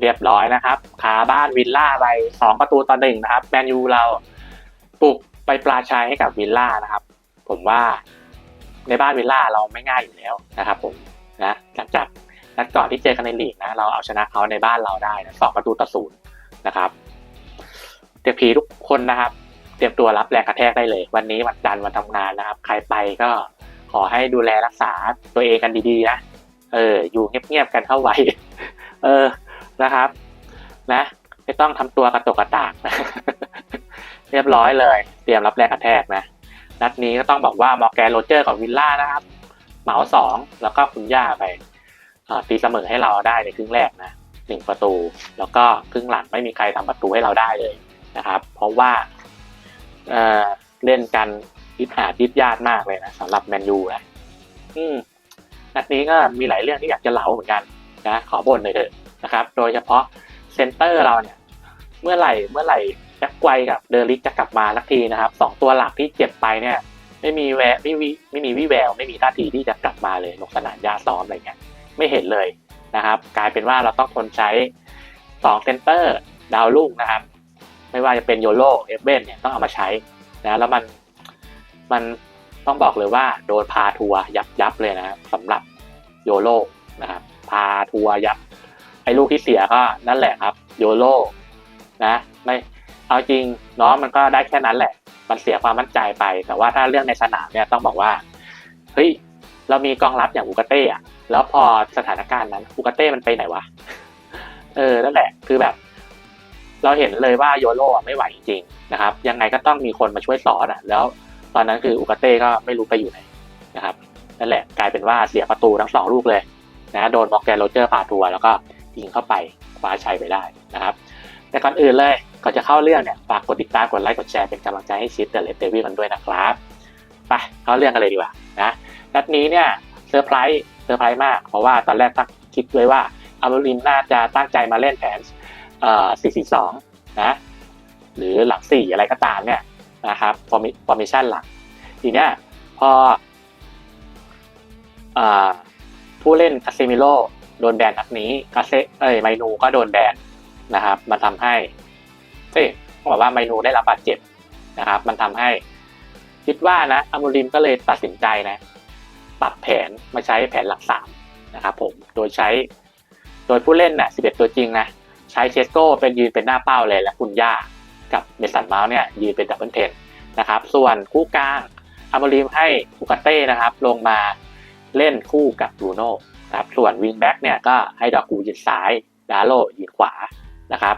เรียบร้อยนะครับคาบ้านวิลล่าไปสองประตูต่อหนึ่งนะครับแมนยูเราปลุกไปปลาชัยให้กับวิลล่านะครับ ผมว่าในบ้านวิลล่าเราไม่ง่ายอยู่แล้วนะครับผมนะหลังจากนัดก่อนที่เจอกันในลีกนะเราเอาชนะเขาในบ้านเราได้นะสองประตูต่อศูนย์นะครับเตรียมผีทุกคนนะครับ เตรียมตัวรับแรงกระแทกได้เลย วันนี้วันจันทร์วันทำงานนะครับ ใครไปก็ขอให้ดูแลรักษาตัวเองกันดีๆนะเออ อยู่เงียบๆกันเข้าไว้ เออ นะครับนะไม่ต้องทำตัวกระตกกระตากนะเรียบร้อยเลย เตรียมรับแรงกระแทกนะ นัดนี้ก็ต้องบอกว่ามอร์แกนโรเจอร์กับวิลล่านะครับ เหมาสองแล้วก็คุณย่าไปตีเสมอให้เราได้ในครึ่งแรกนะหนึ่งประตู แล้วก็ครึ่งหลังไม่มีใครทำประตูให้เราได้เลยนะครับ เพราะว่าเเล่นกันยิดหายิดญาติมากเลยนะสำหรับแมนยูนะอืมนัดนี้ก็มีหลายเรื่องที่อยากจะเหลาเหมือนกันนะขอบ่นหน่อยเถอะ นะครับ โดยเฉพาะเซนเตอร์เราเนี่ย เมื่อไหร่เมื่อไหร่แจ็คไกวกับเดอริกจะกลับมาสักทีนะครับสองตัวหลักที่เจ็บไปเนี่ย ไม่มีแววไม่มีไม่มีวี่แวว ไม่มีท่าทีที่จะกลับมาเลยลงสนามหญ้าซ้อมอะไรเงี้ยไม่เห็นเลยนะครับ กลายเป็นว่าเราต้องทนใช้สองเซนเตอร์ดาวรุ่งนะครับ ไม่ว่าจะเป็นโยโลเอเว่นเนี่ยต้องเอามาใช้นะแล้วมันมันต้องบอกเลยว่าโดนพาทัวร์ยับยับเลยนะครับสำหรับโยโลนะครับพาทัวร์ยับ ไอ้ลูกที่เสียก็นั่นแหละครับ โยโลนะ ไม่เอาจริงเนาะมันก็ได้แค่นั้นแหละ มันเสียความมั่นใจไป แต่ว่าถ้าเรื่องในสนามเนี่ยต้องบอกว่าเฮ้ยเรามีกองรับอย่างอูกาเต้อะแล้วพอสถานการณ์นั้นอูกาเต้มันไปไหนวะเออนั่นแหละคือแบบ เราเห็นเลยว่าโยโร่ไม่ไหวจริงนะครับ ยังไงก็ต้องมีคนมาช่วยสอนอะ แล้วตอนนั้นคืออูกาเต้ก็ไม่รู้ไปอยู่ไหนนะครับนั่นแหละกลายเป็นว่าเสียประตูทั้งสองลูกเลยนะโดนมอร์แกนโรเจอร์พาทัวร์แล้วก็ ยิงเข้าไปคว้าชัยไปได้นะครับ แต่ก่อนอื่นเลยก่อนจะเข้าเรื่องเนี่ยฝากกดติดตามกดไลค์กดแชร์เป็นกำลังใจให้ชิดเดอะเลตเตอร์วีกันด้วยนะครับไปเข้าเรื่องกันเลยดีกว่านะนัดนี้เนี่ยเซอร์ไพรส์เซอร์ไพรส์มากเพราะว่าตอนแรกตั้งคิดไว้ว่าอารูลินน่าจะตั้งใจมาเล่นแผนเอ่อ442 นะ หรือหลัง4อะไรก็ตามเนี่ยนะครับฟอร์มิฟอร์มิชันหลัก ทีเนี้ยพอเอ่อผู้เล่นคาเซมิโล โดนแบนนัดนี้คาเซเอ้ยไมนูก็โดนแบนนะครับ มันทำให้เอ้ยต้องบอกว่าไมนูได้รับบาดเจ็บนะครับ มันทำให้คิดว่านะอามูริมก็เลยตัดสินใจนะ ปรับแผนมาใช้แผนหลักสามนะครับผมโดยใช้โดยผู้เล่นน่ะ11ตัวจริงนะใช้เชสโก้เป็นยืนเป็นหน้าเป้าเลยและคุณย่ากับเมสันเมาส์เนี่ยยืนเป็นดับเบิลเทนนะครับ ส่วนคู่กลางอามูริมให้อุกาเต้นะครับ ลงมาเล่นคู่กับบูโน่ นะครับส่วนวิงแบ็กเนี่ยก็ให้ดอกูยืนซ้ายดาโลยืนขวานะครับ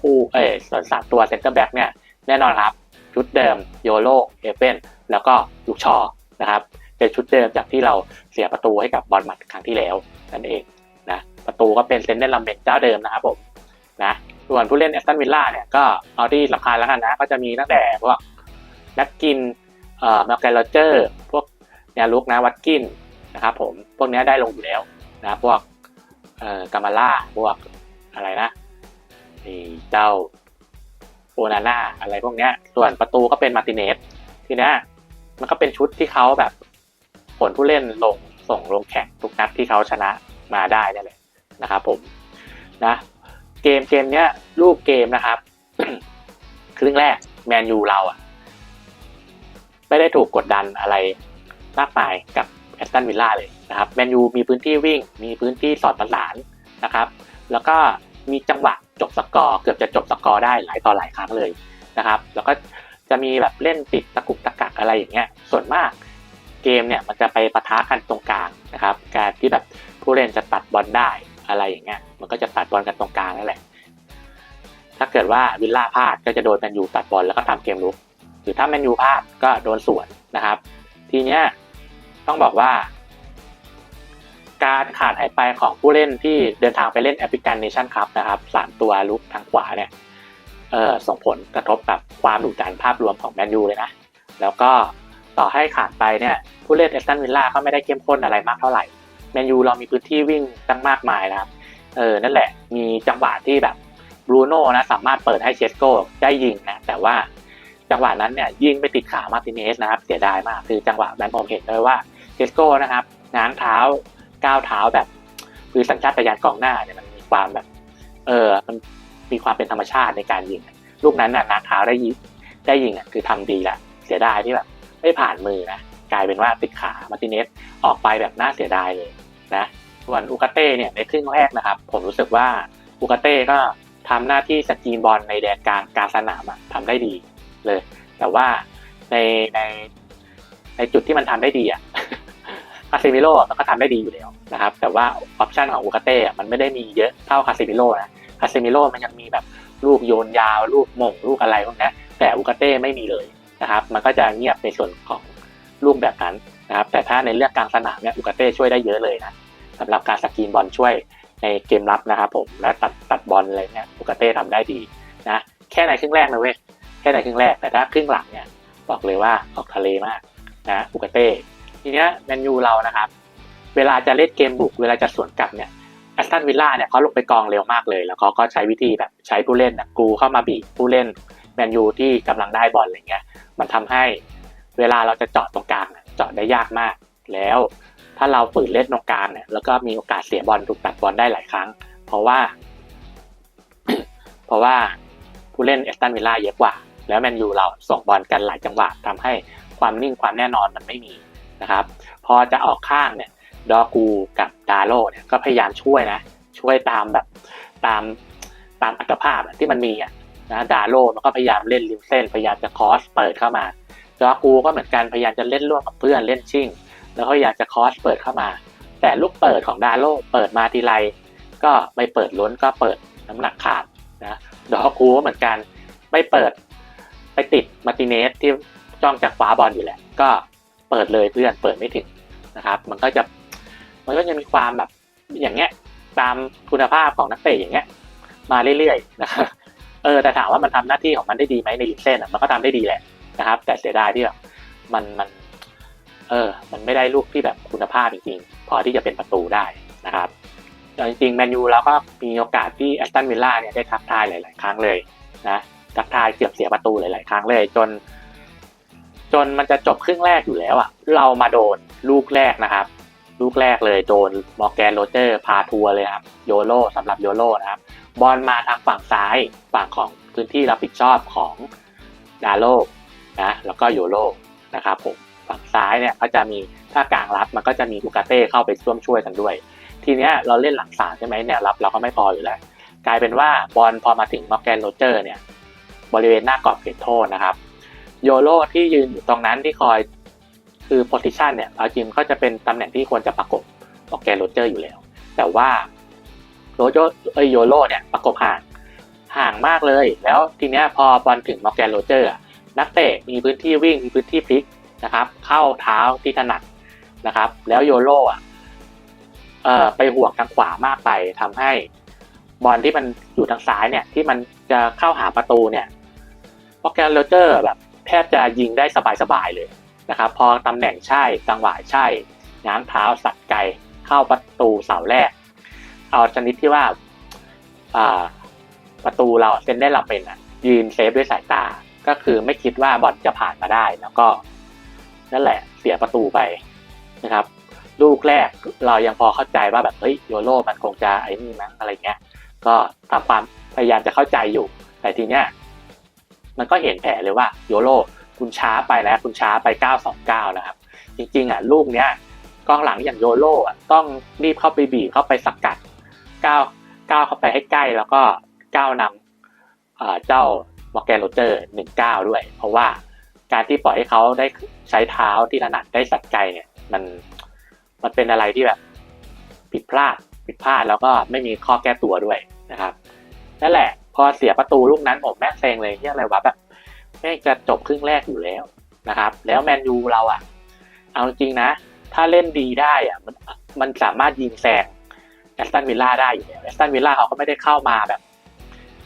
ผู้เออส่วนสามตัวเซนเตอร์แบ็กเนี่ยแน่นอนครับ ชุดเดิมโยโลเอเปนแล้วก็ลูกชอนะครับเป็นชุดเดิมจากที่เราเสียประตูให้กับบอลหมัดครั้งที่แล้วนั่นเองนะประตูก็เป็นเซนเนนลัมเบนเจ้าเดิมนะครับผมนะส่วนผู้เล่นแอสตันวิลล่าเนี่ยก็เอาที่สำคัญแล้วกันนะ ก็จะมีตั้งแต่พวกนักกินเอ่อมาร์แกนโรเจอร์ พวกแนวลุกนะวัตกิน นะครับผมพวกนี้ได้ลงอยู่แล้วนะพวกเอ่อกามาล่าพวกอะไรนะเจ้าโอนาน่าอะไรพวกเนี้ย ส่วนประตูก็เป็นมาติเนสทีนี้มันก็เป็นชุดที่เขาแบบผลผู้เล่นลงส่งลงแข่งทุกนัดที่เขาชนะมาได้นี่แหละนะครับผมนะเกมเกมเนี้ยรูปเกมนะครับ ครึ่งแรกแมนยูเราอะไม่ได้ถูกกดดันอะไรมากมายกับ แอสตันวิลล่าเลยนะครับแมนยูมีพื้นที่วิ่ง มีพื้นที่สอดประสานนะครับ แล้วก็มีจังหวะจบสกอร์เกือบจะจบสกอร์ได้หลายต่อหลายครั้งเลยนะครับ แล้วก็จะมีแบบเล่นติดตะกุกตะกักอะไรอย่างเงี้ย ส่วนมากเกมเนี่ยมันจะไปปะทะกันตรงกลางนะครับ การที่แบบผู้เล่นจะตัดบอลได้อะไรอย่างเงี้ย มันก็จะตัดบอลกันตรงกลางนั่นแหละ ถ้าเกิดว่าวิลล่าพลาดก็จะโดนแมนยูตัดบอลแล้วก็ทำเกมลุก หรือถ้าแมนยูพลาดก็โดนสวนนะครับ ทีเนี้ย ต้องบอกว่า การขาดหายไปของผู้เล่นที่เดินทางไปเล่นแอฟริกันเนชั่นคัพนะครับสามตัวลุกทางขวาเนี่ยเออส่งผลกระทบกับความดุดันภาพรวมของแมนยูเลยนะ แล้วก็ต่อให้ขาดไปเนี่ยผู้เล่นเอสตันวิลล่าก็ไม่ได้เข้มข้นอะไรมากเท่าไหร่แมนยูเรามีพื้นที่วิ่งตั้งมากมายนะครับเออนั่นแหละมีจังหวะที่แบบบรูโน่นะสามารถเปิดให้เชสโก้ได้ยิงนะแต่ว่าจังหวะนั้นเนี่ยยิงไปติดขามาร์ติเนสนะครับเสียดายมากคือจังหวะนั้นผมเห็นเลยว่า เชสโก้นะครับง้างเท้าก้าวเท้าแบบ คือสัญชาตญาณกองหน้าเนี่ยมันมีความแบบ เออมันมีความเป็นธรรมชาติในการยิง ลูกนั้นน่ะนาคาได้ยิงได้ยิงอะคือทำดีแหละเสียดายที่แบบไม่ผ่านมือนะกลายเป็นว่าติดขามาติเนสออกไปแบบน่าเสียดายเลยนะส่วนอูกาเต้เนี่ยในครึ่งแรกนะครับ ผมรู้สึกว่าอูกาเต้ก็ทำหน้าที่สกรีนบอลในแดนกลางกลางสนามอะทำได้ดีเลย แต่ว่าในในในจุดที่มันทำได้ดีอะ คาซิมิโร่มันก็ทำได้ดีอยู่แล้วนะครับ แต่ว่าออปชันของอูกาเต้มันไม่ได้มีเยอะเท่าคาซิมิโร่นะคาซิมิโร่มันยังมีแบบลูกโยนยาวลูกหม่งลูกอะไรพวกนี้แต่อูกาเต้ไม่มีเลยนะครับ มันก็จะเงียบในส่วนของลูกแบบนั้นนะครับ แต่ถ้าในเรื่องกลางสนามเนี่ยอูกาเต้ช่วยได้เยอะเลยนะสำหรับการสกรีนบอลช่วยในเกมรับนะครับผมและตัดตัดบอลอะไรเนี่ยอูกาเต้ทำได้ดีนะแค่ในครึ่งแรกนะเว้ยแค่ในครึ่งแรกแต่ถ้าครึ่งหลังเนี่ยบอกเลยว่าออกทะเลมากนะอูกาเต้ ทีเนี้ยแมนยูเรานะครับ เวลาจะเล่นเกมบุก เวลาจะสวนกลับเนี่ยแอสตันวิลล่าเนี่ยเขาลงไปกองเร็วมากเลย แล้วเขาก็ใช้วิธีแบบใช้ผู้เล่นนะกูเข้ามาบีบผู้เล่นแมนยูที่กำลังได้บอลอะไรเงี้ย มันทำให้เวลาเราจะเจาะตรงกลางเนี่ยเจาะได้ยากมาก แล้วถ้าเราฝืนเล่นตรงกลางเนี่ยแล้วก็มีโอกาสเสียบอลถูกตัดบอลได้หลายครั้ง เพราะว่า เพราะว่าผู้เล่นแอสตันวิลล่าเยอะกว่า แล้วแมนยูเราส่งบอลกันหลายจังหวะทำให้ความนิ่งความแน่นอนมันไม่มี นะครับ พอจะออกข้างเนี่ยดอกูกับดาโลเนี่ยก็พยายามช่วยนะ ช่วยตามแบบตามตามอัตภาพที่มันมีอะนะดาโลมันก็พยายามเล่นริมเส้นพยายามจะคอสเปิดเข้ามาดอกูก็เหมือนกันพยายามจะเล่นร่วมกับเพื่อนเล่นชิ่ง แล้วก็อยากจะคอสเปิดเข้ามา แต่ลูกเปิดของดาโลเปิดมาทีไรก็ไม่เปิดล้นก็เปิดน้ำหนักขาดนะดอกูก็เหมือนกันไม่เปิดไปติดมาร์ติเนสที่จ้องจากฟ้าบอลอยู่แหละ ก็ เปิดเลยเพื่อนเปิดไม่ถึงนะครับ มันก็จะมันก็จะมีความแบบอย่างเงี้ยตามคุณภาพของนักเตะอย่างเงี้ยมาเรื่อยๆนะครับเออแต่ถามว่ามันทำหน้าที่ของมันได้ดีไหมในลิเส้นอะมันก็ทำได้ดีแหละนะครับ แต่เสียดายที่แบบมันมันเออ มันไม่ได้ลูกที่แบบคุณภาพจริงๆ พอที่จะเป็นประตูได้นะครับจริงๆแมนยูเราก็มีโอกาสที่แอสตันวิลล่าเนี่ยได้ทักทายหลาย ๆ ครั้งเลยนะทักทายเกือบเสียประตูหลาย ๆ ครั้งเลย จน จนมันจะจบครึ่งแรกอยู่แล้วอะเรามาโดนลูกแรกนะครับ ลูกแรกเลยโดนมอร์แกนโรเจอร์พาทัวร์เลยครับโยโรสำหรับโยโรนะครับบอลมาทางฝั่งซ้ายฝั่งของพื้นที่รับผิดชอบของดาโลนะแล้วก็โยโรนะครับผมฝั่งซ้ายเนี่ยก็จะมีถ้ากลางรับมันก็จะมีลูกาเต้เข้าไปร่วมช่วยกันด้วย ทีเนี้ยเราเล่นหลังสามใช่ไหมเนี่ยรับเราก็ไม่พออยู่แล้ว กลายเป็นว่าบอลพอมาถึงมอร์แกนโรเจอร์เนี่ยบริเวณหน้ากรอบเขตโทษนะครับ โยโรที่ยืนอยู่ตรงนั้นที่คอยคือโพซิชันเนี่ยเอาจริงก็จะเป็นตำแหน่งที่ควรจะประกบมอร์แกนโรเจอร์อยู่แล้ว แต่ว่าโรโจเอโยโรเนี่ยประกบห่างห่างมากเลย แล้วทีเนี้ยพอบอลถึงมอร์แกนโรเจอร์นักเตะมีพื้นที่วิ่งมีพื้นที่พลิกนะครับ เข้าเท้าที่ถนัดนะครับ แล้วโยโรอะเอ่อไปห่วงทางขวามากไปทำให้บอลที่มันอยู่ทางซ้ายเนี่ยที่มันจะเข้าหาประตูเนี่ยมอร์แกนโรเจอร์แบบ แทบจะยิงได้สบายๆเลยนะครับพอตำแหน่งใช่จังหวะใช่ง้างเท้าสัดไกลเข้าประตูเสาแรก เอาชนิดที่ว่าอ่าประตูเราเซนได้เราเป็นอะยืนเซฟด้วยสายตา ก็คือไม่คิดว่าบอลจะผ่านมาได้ แล้วก็นั่นแหละเสียประตูไปนะครับ ลูกแรกเรายังพอเข้าใจว่าแบบเฮ้ยโยโรมันคงจะไอ้นี่มั้งอะไรเงี้ย ก็ทำความพยายามจะเข้าใจอยู่ แต่ทีเนี้ย มันก็เห็นแผลเลยว่าโยโรคุณช้าไปแล้วคุณช้าไป 929นะครับ จริงๆอะลูกเนี้ยกองหลังอย่างโยโรอะต้องรีบเข้าไปบีบเข้าไปสกัดก้าวก้าวเข้าไปให้ใกล้แล้วก็ก้าวนำเจ้ามอร์แกนโรเจอร์หนึ่งเก้าด้วย เพราะว่าการที่ปล่อยให้เขาได้ใช้เท้าที่ถนัดได้สัดไกลเนี่ยมันมันเป็นอะไรที่แบบผิดพลาดผิดพลาดแล้วก็ไม่มีข้อแก้ตัวด้วยนะครับนั่นแหละ พอเสียประตูลูกนั้นผมแม่งเซ็งเลยที่อะไรวะแบบแม่งจะจบครึ่งแรกอยู่แล้วนะครับ แล้วแมนยูเราอะ เอาจริงนะ ถ้าเล่นดีได้อะมันมันสามารถยิงแซงแอสตันวิลล่าได้อยู่แล้วแอสตันวิลล่าเขาก็ไม่ได้เข้ามาแบบ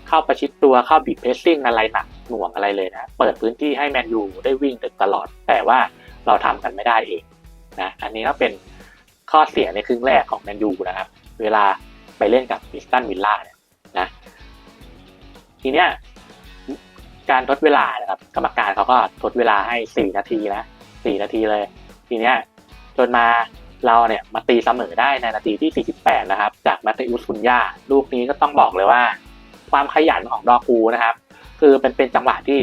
เข้าประชิดตัวเข้าบีบเพสซิ่งอะไรหนักหน่วงอะไรเลยนะ เปิดพื้นที่ให้แมนยูได้วิ่งตลอด แต่ว่าเราทำกันไม่ได้เองนะอันนี้ก็เป็นข้อเสียในครึ่งแรกของแมนยูนะครับ เวลาไปเล่นกับอิสตันวิลล่าเนี่ยนะ ทีเนี้ยการทดเวลานะครับ กรรมการเขาก็ทดเวลาให้สี่นาทีนะสี่นาทีเลย ทีเนี้ยจนมาเราเนี่ยมาตีเสมอได้ในนาทีที่ 48 นะครับ จากมาเตอุสคุนยาลูกนี้ก็ต้องบอกเลยว่า ความขยันของดอกูนะครับ คือเป็นเป็นจังหวะที่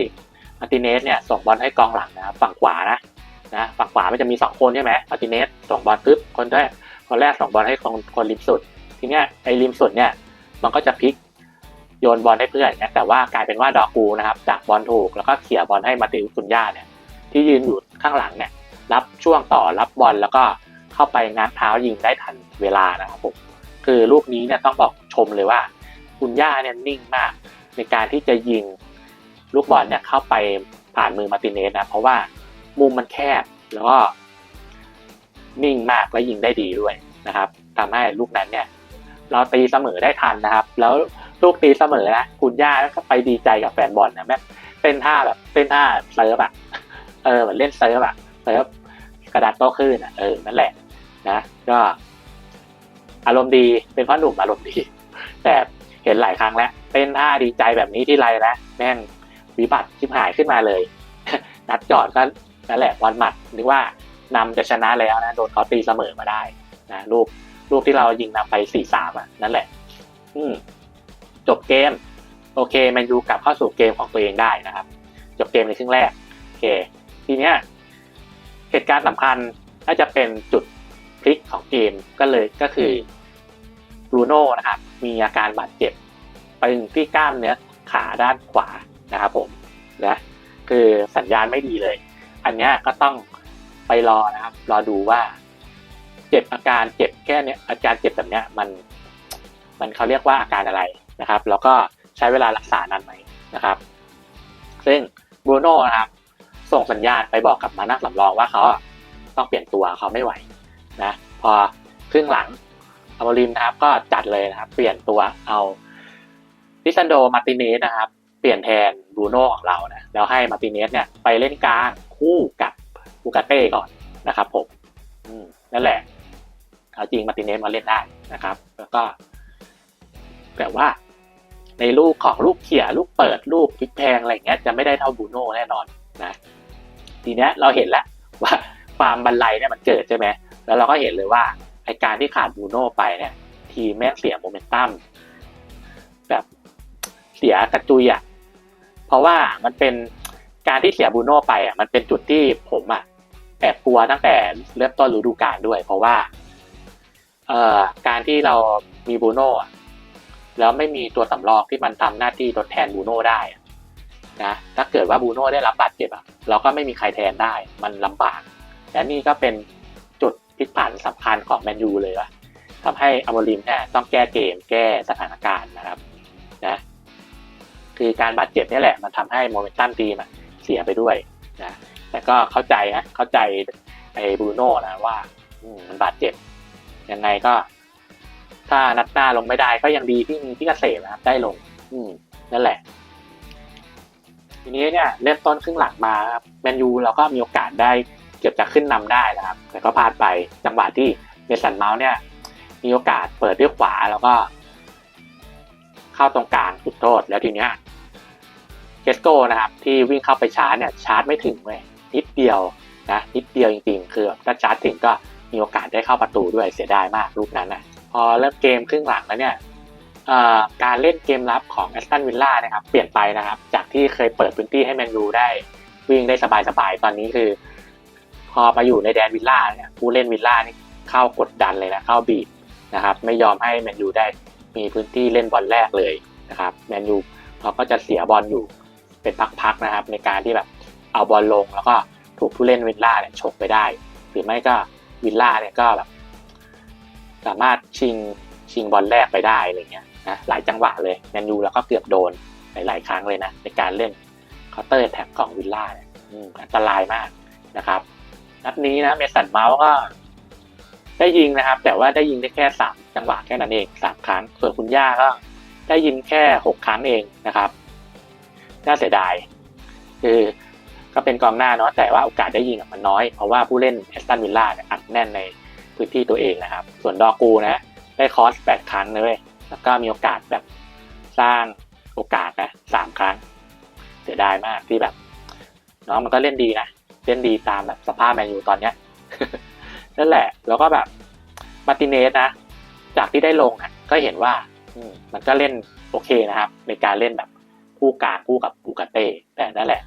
มาร์ติเนสเนี่ยส่งบอลให้กองหลังนะครับฝั่งขวานะนะฝั่งขวามันจะมี 2 คนใช่ไหมมาร์ติเนสส่งบอลปึ๊บคนแรกคนแรกส่งบอลให้คนคนริมสุด ทีเนี้ยไอ้ริมสุดเนี่ยมันก็จะพลิก โยนบอลให้เพื่อนเนี่ยแต่ว่ากลายเป็นว่าดอกูนะครับจากบอลถูกแล้วก็เขี่ยบอลให้มาติอุสุนยาเนี่ยที่ยืนอยู่ข้างหลังเนี่ยรับช่วงต่อรับบอลแล้วก็เข้าไปง้างเท้ายิงได้ทันเวลานะครับผมคือลูกนี้เนี่ยต้องบอกชมเลยว่าคุณย่าเนี่ยนิ่งมาก ในการที่จะยิงลูกบอลเนี่ยเข้าไปผ่านมือมาติเนสนะเพราะว่ามุมมันแคบแล้วก็นิ่งมากและยิงได้ดีด้วยนะครับทำให้ลูกนั้นเนี่ยเราตีเสมอได้ทันนะครับ แล้ว ลูกตีเสมอนะคุณย่าก็ไปดีใจกับแฟนบอลนะแม่เต้นท่าแบบเต้นท่าเซิร์ฟอะเออเหมือนเล่นเซิร์ฟอะเซิร์ฟกระดาษโต้คลื่นอะเออนั่นแหละนะก็ อารมณ์ดีเป็นพ่อหนุ่มอารมณ์ดี แต่เห็นหลายครั้งแล้วเต้นท่าดีใจแบบนี้ที่ไรนะแม่งวิบัติชิบหายขึ้นมาเลย นัดจอดก็นั่นแหละวันหมัดนึกว่านำจะชนะแล้วนะโดนเขาตีเสมอมาได้นะลูกลูกที่เรายิงนำไปสี่สามอะนั่นแหละ อืม จบเกม โอเคแมนยูกลับเข้าสู่เกมของตัวเองได้นะครับ จบเกมในครึ่งแรกโอเค ทีเนี้ยเหตุการณ์สำคัญน่าจะเป็นจุดพลิกของเกมก็เลยก็คือบรูโน่นะครับมีอาการบาดเจ็บไปถึงที่กล้ามเนื้อขาด้านขวานะครับผมนะคือสัญญาณไม่ดีเลย อันเนี้ยก็ต้องไปรอนะครับ รอดูว่าเจ็บอาการเจ็บแค่เนี้ยอาการเจ็บแบบเนี้ยมัน มันเขาเรียกว่าอาการอะไร นะครับ แล้วก็ใช้เวลารักษานานไหมนะครับ ซึ่งบรูโน่นะครับส่งสัญญาณไปบอกกับมานักสำรองว่าเขาอะต้องเปลี่ยนตัวเขาไม่ไหวนะพอครึ่งหลังอามริมนะครับก็จัดเลยนะครับ เปลี่ยนตัวเอาดิซันโดมาร์ติเนสนะครับ เปลี่ยนแทนบรูโน่ของเรานะแล้วให้มาร์ติเนสเนี่ยไปเล่นกลางคู่กับบูกาเต้ก่อนนะครับ ผมอืมนั่นแหละเอาจริงมาร์ติเนสมาเล่นได้นะครับ แล้วก็แต่ว่า ในลูกของลูกเขี่ยลูกเปิดลูกพลิกแพงอะไรเงี้ยจะไม่ได้เท่าบูโน่แน่นอนนะทีเนี้ยเราเห็นแล้วว่าความบันไลเนี่ยมันเกิดใช่ไหมแล้วเราก็เห็นเลยว่าไอการที่ขาดบูโน่ไปเนี่ยทีแม่งเสียโมเมนตัมแบบเสียกระจุยอะเพราะว่ามันเป็นการที่เสียบูโน่ไปอะมันเป็นจุดที่ผมอะแอบกลัวตั้งแต่เริ่มต้นฤดูกาลด้วย เพราะว่าเอ่อการที่เรามีบูโน่อะ แล้วไม่มีตัวสำรองที่มันทำหน้าที่ทดแทนบูโน่ได้นะถ้าเกิดว่าบูโน่ได้รับบาดเจ็บอะเราก็ไม่มีใครแทนได้มันลำบาก และนี่ก็เป็นจุดพลิกผันสำคัญของแมนยูเลยว่ะทำให้อมริมเนี่ยต้องแก้เกมแก้สถานการณ์นะครับนะคือการบาดเจ็บนี่แหละมันทำให้โมเมนตัมทีมอะเสียไปด้วยนะแต่ก็เข้าใจนะเข้าใจไอ้บูโน่นะว่ามันบาดเจ็บยังไงก็ ถ้านัดหน้าลงไม่ได้ก็ยังดีที่มีพี่เกษมนะครับได้ลง อืมนั่นแหละ ทีนี้เนี่ยเริ่มต้นครึ่งหลังมาครับแมนยูเราก็มีโอกาสได้เกือบจะขึ้นนำได้นะครับ แต่ก็พลาดไปจังหวะที่เมสันเมาส์เนี่ย มีโอกาสเปิดด้วยขวาแล้วก็ เข้าตรงกลางจุดโทษแล้วทีเนี้ยเกสโก้นะครับ ที่วิ่งเข้าไปชาร์จเนี่ยชาร์จไม่ถึงเว้ยนิดเดียวนะนิดเดียวจริงๆ คือแบบถ้าชาร์จถึงก็มีโอกาสได้เข้าประตูด้วยเสียดายมากลูกนั้นนะ พอเริ่มเกมครึ่งหลังแล้วเนี่ยการเล่นเกมรับของแอสตันวิลล่านะครับเปลี่ยนไปนะครับ จากที่เคยเปิดพื้นที่ให้แมนยูได้วิ่งได้สบายๆ ตอนนี้คือ พอมาอยู่ในแดนวิลล่าเนี่ยผู้เล่นวิลล่านี่เข้ากดดันเลยนะเข้าบีบนะครับ ไม่ยอมให้แมนยูได้มีพื้นที่เล่นบอลแรกเลยนะครับแมนยูเขาก็จะเสียบอลอยู่เป็นพักๆนะครับ ในการที่แบบเอาบอลลงแล้วก็ถูกผู้เล่นวิลล่าเนี่ยฉกไปได้ หรือไม่ก็วิลล่าเนี่ยก็แบบ สามารถชิงชิงบอลแรกไปได้อะไรเงี้ยนะหลายจังหวะเลยแมนยูแล้วก็เกือบโดนหลายๆครั้งเลยนะในการเล่นเคาน์เตอร์แท็กของวิลล่าเนี่ยอันตรายมากนะครับนัดนี้นะเมสันเมาส์ก็ได้ยิงนะครับ แต่ว่าได้ยิงได้แค่สามจังหวะแค่นั้นเองสามครั้ง ส่วนคุณย่าก็ได้ยิงแค่หกครั้งเองนะครับน่าเสียดายคือก็เป็นกองหน้าเนาะแต่ว่าโอกาสได้ยิงมันน้อย เพราะว่าผู้เล่นแอสตันวิลล่าเนี่ยอัดแน่นใน พื้นที่ตัวเองนะครับ ส่วนดอกูนะ ได้คอสแปดครั้งเลยแล้วก็มีโอกาสแบบสร้างโอกาสนะสามครั้ง เสียดายมากที่แบบ น้องมันก็เล่นดีนะ เล่นดีตามแบบสภาพแมนยูตอนเนี้ยนั่นแหละ แล้วก็แบบมาร์ติเนสนะ จากที่ได้ลงอะก็เห็นว่าอืมมันก็เล่นโอเคนะครับ ในการเล่นแบบคู่กลางคู่กับบูกาเต้แต่นั่นแหละ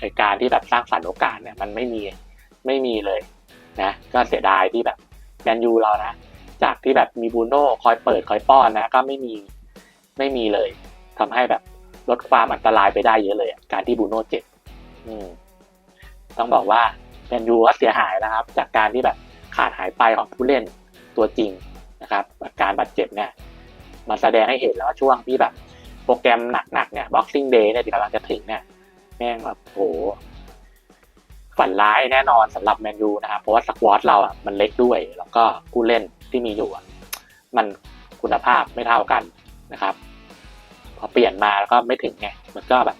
ในการที่แบบสร้างสรรค์โอกาสเนี่ยมันไม่มีไม่มีเลยนะ ก็เสียดายที่แบบ แมนยูเรานะ จากที่แบบมีบูโน่คอยเปิดคอยป้อนนะ ก็ไม่มีไม่มีเลยทำให้แบบลดความอันตรายไปได้เยอะเลย การที่บูโน่เจ็บต้องบอกว่าแมนยูก็เสียหายนะครับ จากการที่แบบขาดหายไปของผู้เล่นตัวจริงนะครับอาการบาดเจ็บเนี่ยมันแสดงให้เห็นแล้วว่าช่วงที่แบบ โปรแกรมหนักๆเนี่ย Boxing Day เนี่ยที่กำลังจะถึงเนี่ยแม่งแบบโห ฝันร้ายแน่นอนสำหรับแมนยูนะครับเพราะว่าสควอตเราอะมันเล็กด้วย แล้วก็ผู้เล่นที่มีอยู่มันคุณภาพไม่เท่ากันนะครับ พอเปลี่ยนมาแล้วก็ไม่ถึงไงมันก็แบบ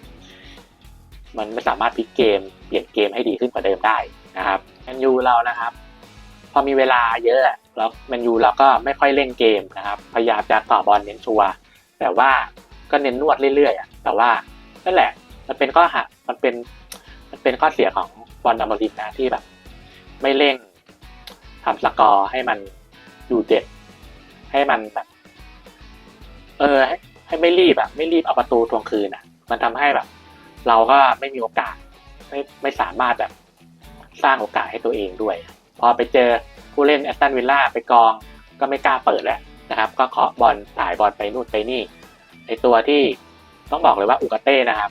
มันไม่สามารถพลิกเกม เปลี่ยนเกมให้ดีขึ้นกว่าเดิมได้นะครับแมนยูเรานะครับ พอมีเวลาเยอะแล้วแมนยูเราก็ไม่ค่อยเล่นเกมนะครับ พยายามจะต่อบอลเน้นชัวร์แต่ว่าก็เน้นนวดเรื่อยๆอะแต่ว่านั่นแหละ มันเป็นข้อหักมันเป็นมันเป็นข้อเสียของ บอลดัมเบลลินนะที่แบบ ไม่เร่งทำสกอร์ให้มันดูเด็ด ให้มันแบบ เออ ให้ให้ไม่รีบอะไม่รีบเอาประตูทวงคืนอะมันทำให้แบบ เราก็ไม่มีโอกาส ไม่ไม่สามารถแบบสร้างโอกาสให้ตัวเองด้วย พอไปเจอผู้เล่นแอสตันวิลล่าไปกองก็ไม่กล้าเปิดแล้วนะครับ ก็เคาะบอลถ่ายบอลไปนู่นไปนี่ในตัวที่ต้องบอกเลยว่าอุกาเต้นะครับ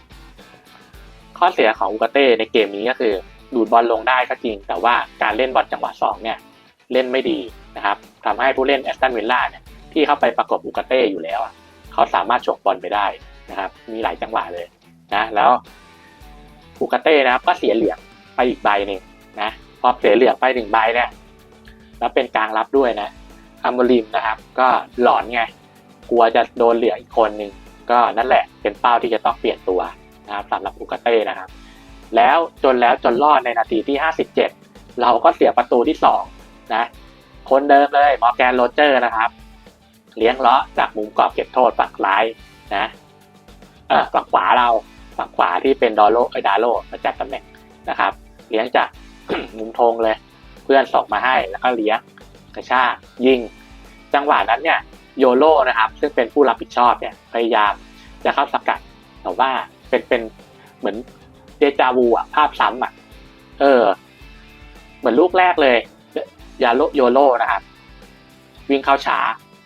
ข้อเสียของอุกาเต้ในเกมนี้ก็คือ ดูดบอลลงได้ก็จริง แต่ว่าการเล่นบอลจังหวะสองเนี่ยเล่นไม่ดีนะครับทำให้ผู้เล่นแอสตันวิลล่าเนี่ยที่เข้าไปประกบอุกาเต้อยู่แล้วอะเขาสามารถฉกบอลไปได้นะครับ มีหลายจังหวะเลยนะแล้วอูกาเต้นะครับ ก็เสียเหลืองไปอีกใบหนึ่งนะพอเสียเหลืองไปหนึ่งใบเนี่ยแล้วเป็นกลางรับด้วยนะอัมบริมนะครับ ก็หลอนไงกลัวจะโดนเหลืองอีกคนหนึ่งก็นั่นแหละเป็นเป้าที่จะต้องเปลี่ยนตัวนะครับสำหรับอูกาเต้นะครับ แล้วจนแล้วจนรอดในนาทีที่ 57 เราก็เสียประตูที่2นะคนเดิมเลยมอร์แกนโรเจอร์นะครับ เลี้ยงเลาะจากมุมกรอบเก็บโทษฝั่งซ้ายนะเออฝั่งขวาเราฝั่งขวาที่เป็นดอโลไอดาโลมาจัดตำแหน่งนะครับ เลี้ยงจากมุมธงเลย เพื่อนส่งมาให้แล้วก็เลี้ยงกระชากยิง จังหวะนั้นเนี่ยโยโลนะครับ ซึ่งเป็นผู้รับผิดชอบเนี่ยพยายามจะเข้าสกัดแต่ว่าเป็นเป็นเหมือน ดจาวูอะภาพซ้ำอะ เออ เหมือนลูกแรกเลย ยาโลโยโลนะครับ วิ่งเข้าช้า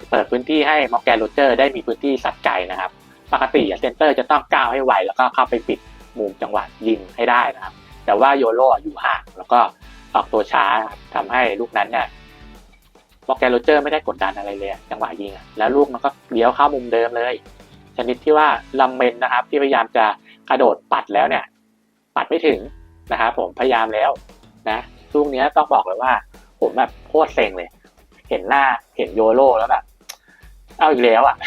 เปิดพื้นที่ให้มอร์แกนโรเจอร์ได้มีพื้นที่สัดไกลนะครับ ปกติเซนเตอร์จะต้องก้าวให้ไวแล้วก็เข้าไปปิดมุมจังหวะยิงให้ได้นะครับ แต่ว่าโยโรอยู่ห่างแล้วก็ออกตัวช้าครับทำให้ลูกนั้นเนี่ยมอร์แกนโรเจอร์ไม่ได้กดดันอะไรเลย จังหวะยิงแล้วลูกมันก็เลี้ยวเข้ามุมเดิมเลยชนิดที่ว่าลัมเมนนะครับ ที่พยายามจะกระโดดปัดแล้วเนี่ย ปัดไม่ถึงนะครับผมพยายามแล้วนะลูกนี้ต้องบอกเลยว่า ผมแบบโคตรเซ็งเลย เห็นหน้าเห็นโยโรแล้วแบบ เอาอีกแล้วอะ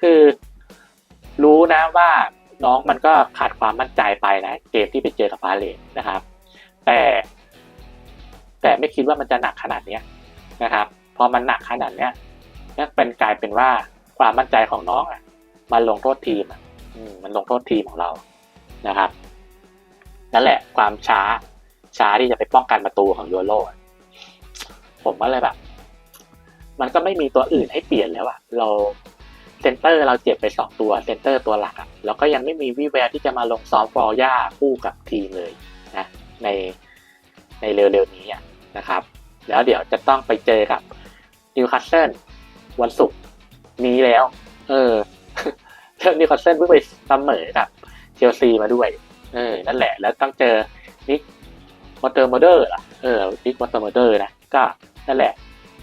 คือรู้นะว่าน้องมันก็ขาดความมั่นใจไปนะ เกมที่ไปเจอกับพาเลตนะครับ แต่ แต่ไม่คิดว่ามันจะหนักขนาดเนี้ยนะครับ พอมันหนักขนาดเนี้ยนี่เป็นกลายเป็นว่าความมั่นใจของน้องอะ มันลงโทษทีมอะอืมมันลงโทษทีมของเรานะครับ นั่นแหละความช้าช้าที่จะไปป้องกันประตูของโยโรผมก็เลยแบบ มันก็ไม่มีตัวอื่นให้เปลี่ยนแล้วอะเราเซนเตอร์เราเจ็บไปสองตัวเซนเตอร์ตัวหลักอะแล้วก็ยังไม่มีวิแววที่จะมาลงซ้อมฟอร์ย่าคู่กับทีมเลยนะในในเร็วๆนี้อะนะครับ แล้วเดี๋ยวจะต้องไปเจอกับนิวคาสเซิลวันศุกร์นี้แล้ว เออเจ้านิวคาสเซิลเพิ่งไปเสมอกับเชลซีมาด้วย เออ นั่นแหละ แล้วต้องเจอนิกวอเตอร์มอเดอร์ล่ะเออนิกวอเตอร์มอเดอร์นะ ก็นั่นแหละ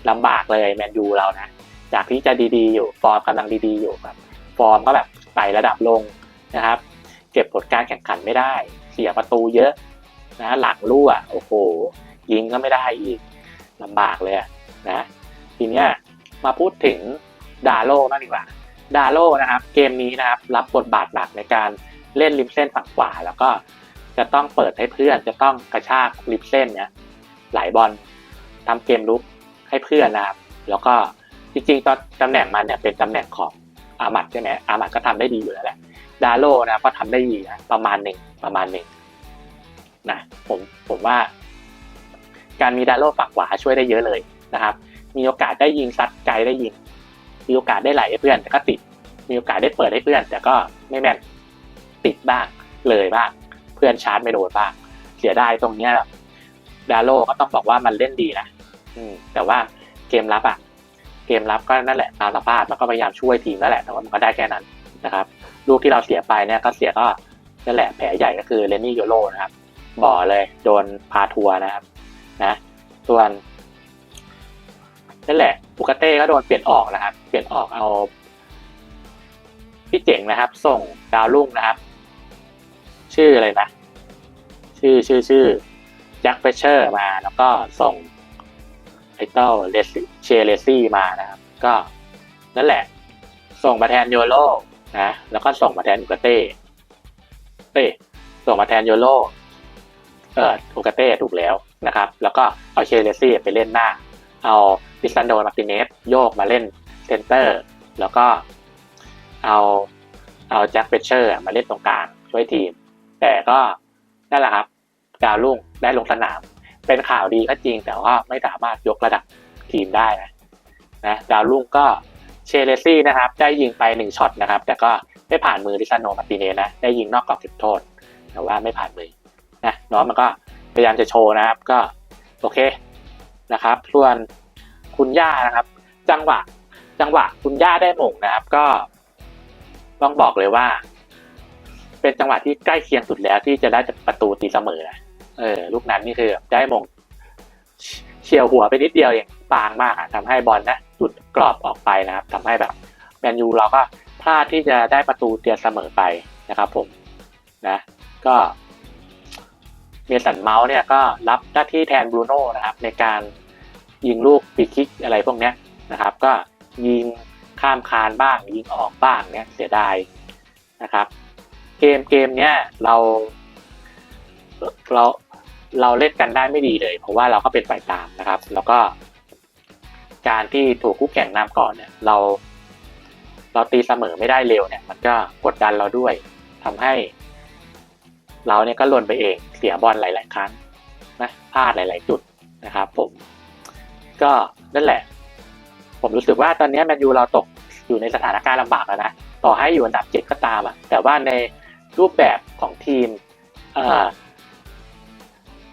ลำบากเลยแมนยูเรานะ จากที่จะดีๆ อยู่ฟอร์มกำลังดีๆ อยู่แบบฟอร์มก็แบบไต่ระดับลงนะครับ เก็บผลการแข่งขันไม่ได้ เสียประตูเยอะนะหลังรั่วโอ้โห ยิงก็ไม่ได้อีกลำบากเลยนะ ทีเนี้ยมาพูดถึงดาโลบ้างดีกว่าดาโลนะครับ เกมนี้นะครับรับบทบาทหลักในการ เล่นริมเส้นฝั่งขวา แล้วก็จะต้องเปิดให้เพื่อนจะต้องกระชากริมเส้นเนี้ยหลายบอลทำเกมลุกให้เพื่อนนะครับ แล้วก็จริงๆตอนตำแหน่งมันเนี่ยเป็นตำแหน่งของอามัดใช่ไหมอามัดก็ทำได้ดีอยู่แล้วแหละดาโลนะก็ทำได้ดีนะประมาณหนึ่งประมาณหนึ่งนะผมผมว่า การมีดาโลฝั่งขวาช่วยได้เยอะเลยนะครับ มีโอกาสได้ยิงซัดไกลได้ยิงมีโอกาสได้ไหลให้เพื่อนแต่ก็ติด มีโอกาสได้เปิดให้เพื่อน แต่ก็ไม่แม่น ติดบ้างเลยบ้าง เพื่อนชาร์จไม่โดนบ้าง เสียดายตรงเนี้ยแบบดาโลก็ต้องบอกว่ามันเล่นดีนะอืม แต่ว่าเกมรับอะเกมรับก็นั่นแหละตามสภาพมันก็พยายามช่วยทีมนั่นแหละแต่ว่ามันก็ได้แค่นั้นนะครับ ลูกที่เราเสียไปเนี่ยก็เสียก็นั่นแหละแผลใหญ่ก็คือเลนนี่โยโรนะครับบ่อเลย โดนพาทัวร์นะครับ นะ ส่วนนั่นแหละปุกาเต้ก็โดนเปลี่ยนออกนะครับ เปลี่ยนออกเอาพี่เจ๋งนะครับ ส่งดาวรุ่งนะครับ ชื่ออะไรนะ ชื่อชื่อชื่อแจ็คเฟเชอร์มา แล้วก็ส่งไอเต้ลเลสเชเลซี่มานะครับ ก็นั่นแหละ ส่งมาแทนโยโรนะแล้วก็ส่งมาแทนอุกาเต้เต้ส่งมาแทนโยโรเอออุกาเต้ถูกแล้วนะครับ แล้วก็เอาเชเลซี่ไปเล่นหน้า เอาดิซันโดมาร์ติเนสโยกมาเล่นเซนเตอร์ แล้วก็เอาเอาแจ็คเฟเชอร์มาเล่นตรงกลางช่วยทีม แต่ก็นั่นแหละครับดาวรุ่งได้ลงสนาม เป็นข่าวดีก็จริงแต่ว่าไม่สามารถยกระดับทีมได้นะนะดาวรุ่งก็เชเลซี่นะครับ ได้ยิงไปหนึ่งช็อตนะครับ แต่ก็ไม่ผ่านมือดิซานโนมาติเนสนะได้ยิงนอกกรอบจุดโทษ แต่ว่าไม่ผ่านมือนะน้องมันก็พยายามจะโชว์นะครับก็โอเคนะครับ ส่วนคุณย่านะครับ จังหวะ จังหวะคุณย่าได้หม่งนะครับ ก็ต้องบอกเลยว่า เป็นจังหวะที่ใกล้เคียงสุดแล้วที่จะได้ประตูตีเสมอนะเออ ลูกนั้นนี่คือได้มงเฉียวหัวไปนิดเดียวเองปางมากอะทำให้บอลนะหลุดกรอบออกไปนะครับทำให้แบบแมนยูเราก็พลาดที่จะได้ประตูเตียเสมอไปนะครับ ผมนะ ก็เมสันเมาส์เนี่ยก็รับหน้าที่แทนบรูโน่นะครับ ในการยิงลูกปีคิกอะไรพวกเนี้ยนะครับ ก็ยิงข้ามคานบ้าง ยิงออกบ้างเนี่ยเสียดายนะครับ เกมเกมเนี้ยเราเราเราเล่นกันได้ไม่ดีเลย เพราะว่าเราก็เป็นฝ่ายตามนะครับ แล้วก็ การที่ถูกคู่แข่งนำก่อนเนี่ย เรา เราตีเสมอไม่ได้เร็วเนี่ย มันก็กดดันเราด้วยทำให้ เราเนี่ยก็ล่นไปเองเสียบอลหลาย ๆ ครั้งนะพลาดหลาย ๆ จุดนะครับผม ก็นั่นแหละ ผมรู้สึกว่าตอนนี้แมนยูเราตกอยู่ในสถานการณ์ลำบากแล้วนะต่อให้อยู่อันดับเจ็ดก็ตามอะแต่ว่าใน รูปแบบของทีมเออ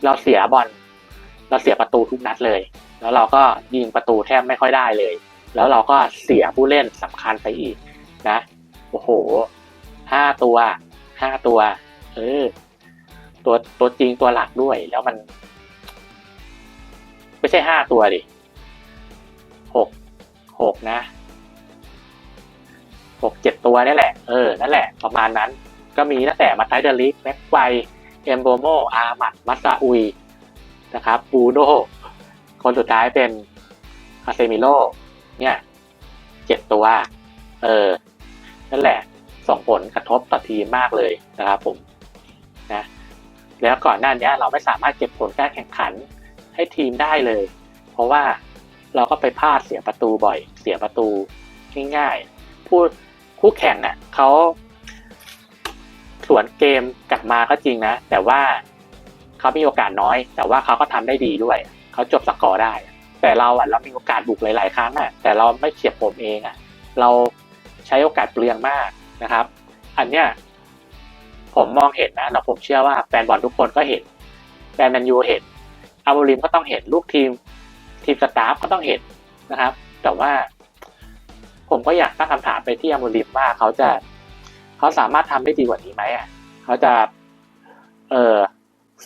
เราเสียบอลเราเสียประตูทุกนัดเลย แล้วเราก็ยิงประตูแทบไม่ค่อยได้เลย แล้วเราก็เสียผู้เล่นสำคัญไปอีกนะโอ้โหห้าตัวห้าตัว เออ ตัวตัวจริงตัวหลักด้วย แล้วมัน ไม่ใช่ห้าตัวดิหกหกนะหกเจ็ดตัวนี่แหละ เออ นั่นแหละ ประมาณนั้น ก็มีตั้งแต่มาไทเดลิกแม็กไวเอมโบโมอามัดมัสซาอุยนะครับปูโดคนสุดท้ายเป็นคาเซมิโลเนี่ยเจ็ดตัว เออ นั่นแหละ ส่งผลกระทบต่อทีมมากเลยนะครับผมนะแล้วก่อนหน้านี้เราไม่สามารถเก็บผลการแข่งขันให้ทีมได้เลย เพราะว่าเราก็ไปพลาดเสียประตูบ่อย เสียประตูง่ายๆ พูดคู่แข่งอะเขา สวนเกมกลับมาก็จริงนะ แต่ว่าเขามีโอกาสน้อย แต่ว่าเขาก็ทำได้ดีด้วย เขาจบสกอร์ได้ แต่เราอะเรามีโอกาสบุกหลาย ๆ ครั้งอะ แต่เราไม่เฉียบผมเองอะ เราใช้โอกาสเปลืองมากนะครับ อันเนี้ยผมมองเห็นนะแล้วผมเชื่อว่าแฟนบอลทุกคนก็เห็นแฟนแมนยูเห็นอาโมริมก็ต้องเห็นลูกทีม ทีมสตาฟก็ต้องเห็นนะครับ แต่ว่า ผมก็อยากตั้งคำถามไปที่อาโมริมว่าเขาจะ เขาสามารถทำได้ดีกว่านี้ไหมอะเขาจะ เออ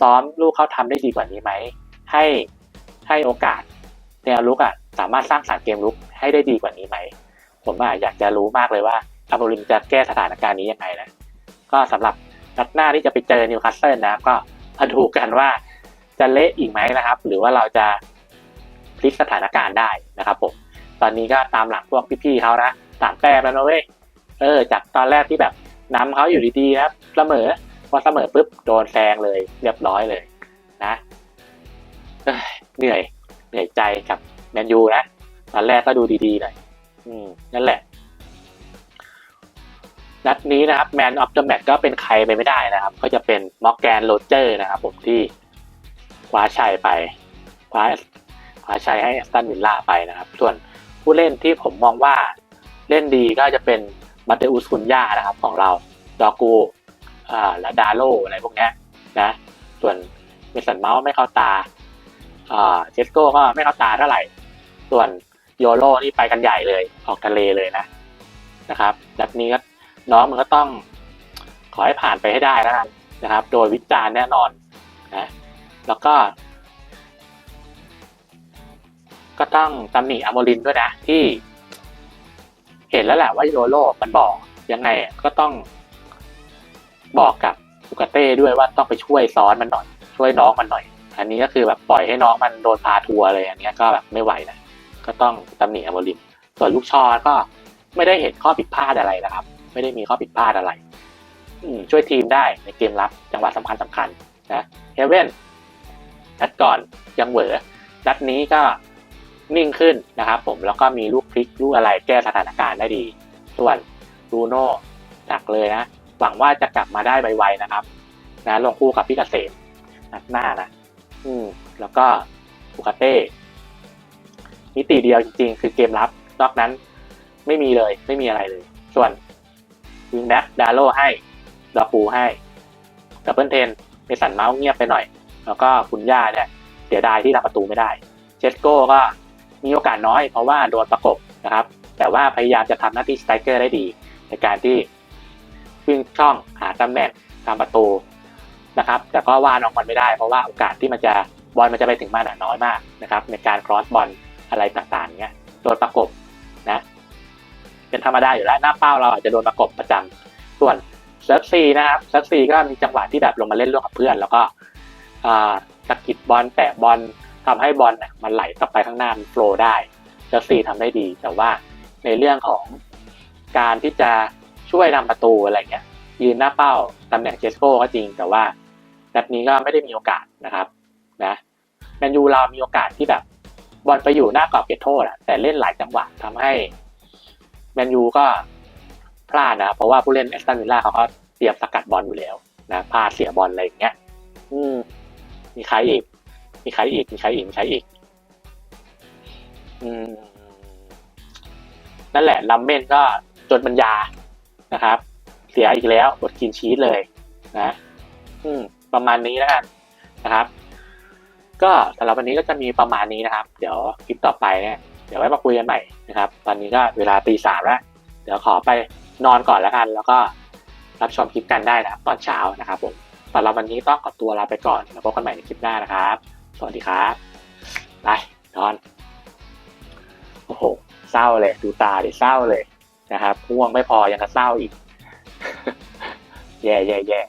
ซ้อมลูกเขาทำได้ดีกว่านี้ไหม ให้ให้โอกาสแนวลุกอะสามารถสร้างสรรค์เกมลุกให้ได้ดีกว่านี้ไหม ผมอะอยากจะรู้มากเลยว่าอาโมริมจะแก้สถานการณ์นี้ยังไงนะก็สำหรับนัดหน้าที่จะไปเจอนิวคาสเซิลนะครับก็มาดูกันว่าจะเละอีกไหมนะครับ หรือว่าเราจะพลิกสถานการณ์ได้นะครับผมตอนนี้ก็ตามหลังพวกพี่ๆเขานะสามแต้มแล้วนะเว้ยเออ จากตอนแรกที่แบบ นำเขาอยู่ดีๆครับ เสมอพอเสมอปุ๊บโดนแซงเลยเรียบร้อยเลยนะเหนื่อยเหนื่อยใจกับแมนยูนะตอนแรกก็ดูดีๆหน่อยอืมนั่นแหละนัดนี้นะครับแมนออฟเดอะแมตก็เป็นใครไปไม่ได้นะครับ ก็จะเป็นมอร์แกนโรเจอร์นะครับผมที่คว้าชัยไปคคว้าคว้าชัยให้แอสตันวิลล่าไปนะครับ ส่วนผู้เล่นที่ผมมองว่าเล่นดีก็จะเป็น มาเตอุสคุนยานะครับของเราดอกูและดาโลอะไรพวกนี้นะส่วนเมสันเมาส์ไม่เข้าตาเจสโก้ก็ไม่เข้าตาเท่าไหร่ ส่วนโยโรนี่ไปกันใหญ่เลยออกทะเลเลยนะนะครับแบบนี้ก็น้องมันก็ต้องขอให้ผ่านไปให้ได้แล้วกันนะครับ โดยวิจารณ์แน่นอนนะแล้วก็ ก็ต้องตำหนิอโมรินด้วยนะ ที่ ห็นแล้วแหละว่าโยโรมันบอกยังไงก็ต้องบอกกับบุกาเต้ด้วยว่าต้องไปช่วยซ้อนมันหน่อย ช่วยน้องมันหน่อย อันนี้ก็คือแบบปล่อยให้น้องมันโดนพาทัวร์เลยอันนี้ก็แบบไม่ไหวนะก็ต้องตำหนิอโมรินส่วนลูกชอก็ไม่ได้เห็นข้อผิดพลาดอะไรนะครับ ไม่ได้มีข้อผิดพลาดอะไร อืช่วยทีมได้ในเกมรับจังหวะสำคัญสำคัญนะเฮเว่นนัดก่อนยังเหวอนัดนี้ก็ นิ่งขึ้นนะครับผมแล้วก็มีลูกพลิกลูกอะไรแก้สถานการณ์ได้ดี ส่วนรูโน่หนักเลยนะ หวังว่าจะกลับมาได้ไวๆนะครับ นะลงคู่กับพี่เกษมนัดหน้านะอืมแล้วก็บุกาเต้มิติเดียวจริงๆ คือเกมรับนอกนั้นไม่มีเลยไม่มีอะไรเลย ส่วนวิงแบ็กดาโลให้ดอปูให้ดับเบิลเทนเมสันเมาส์เงียบไปหน่อย แล้วก็คุณย่าเนี่ยเสียดายที่ทำประตูไม่ได้ เชสโก้ก็ มีโอกาสน้อยเพราะว่าโดนประกบนะครับ แต่ว่าพยายามจะทำหน้าที่สไตรเกอร์ได้ดี ในการที่วิ่งช่องหาตำแหน่งทำประตูนะครับ แต่ก็ว่าน้องมันไม่ได้เพราะว่าโอกาสที่มันจะบอลมันจะไปถึงมันน้อยมากนะครับ ในการครอสบอลอะไรต่างๆเนี้ยโดนประกบนะเป็นธรรมดาอยู่แล้วหน้าเป้าเราอาจจะโดนประกบประจำส่วนเซิร์ฟซีนะครับเซิร์ฟซีก็มีจังหวะที่แบบลงมาเล่นร่วมกับเพื่อน แล้วก็อ่าสะกิดบอลแตะบอล ทำให้บอลเนี่ยมันไหลกลับไปข้างหน้ามันโฟลว์ได้เซิร์ฟซีทำได้ดี แต่ว่าในเรื่องของการที่จะช่วยนำประตูอะไรเงี้ยยืนหน้าเป้าตำแหน่งเจสโก้ก็จริง แต่ว่าแบบนี้ก็ไม่ได้มีโอกาสนะครับนะแมนยูเรามีโอกาสที่แบบบอลไปอยู่หน้ากรอบเขตโทษอะแต่เล่นหลายจังหวะทำให้แมนยูก็พลาดนะเพราะว่าผู้เล่นแอสตันวิลล่าเขาก็เตรียมสกัดบอลอยู่แล้วนะพลาดเสียบอลอะไรอย่างเงี้ย อืมมีใครอีก มีใครอีก มีใครอีก มีใครอีก อืม นั่นแหละลัมเมนก็จนปัญญานะครับ เสียอีกแล้วกดกินชีสเลยนะ อืม ประมาณนี้แล้วกันนะครับ ก็สำหรับวันนี้ก็จะมีประมาณนี้นะครับ เดี๋ยวคลิปต่อไปเนี่ยเดี๋ยวไว้มาคุยกันใหม่นะครับ ตอนนี้ก็เวลาตีสามแล้ว เดี๋ยวขอไปนอนก่อนแล้วกัน แล้วก็รับชมคลิปกันได้นะครับตอนเช้านะครับผมสำหรับวันนี้ต้องขอตัวลาไปก่อนแล้วพบกันใหม่ในคลิปหน้านะครับ สวัสดีครับไปนอนโอ้โหเศร้าเลย ดูตาดิเศร้าเลยนะครับพ่วงไม่พอยังจะเศร้าอีก แย่แย่แย่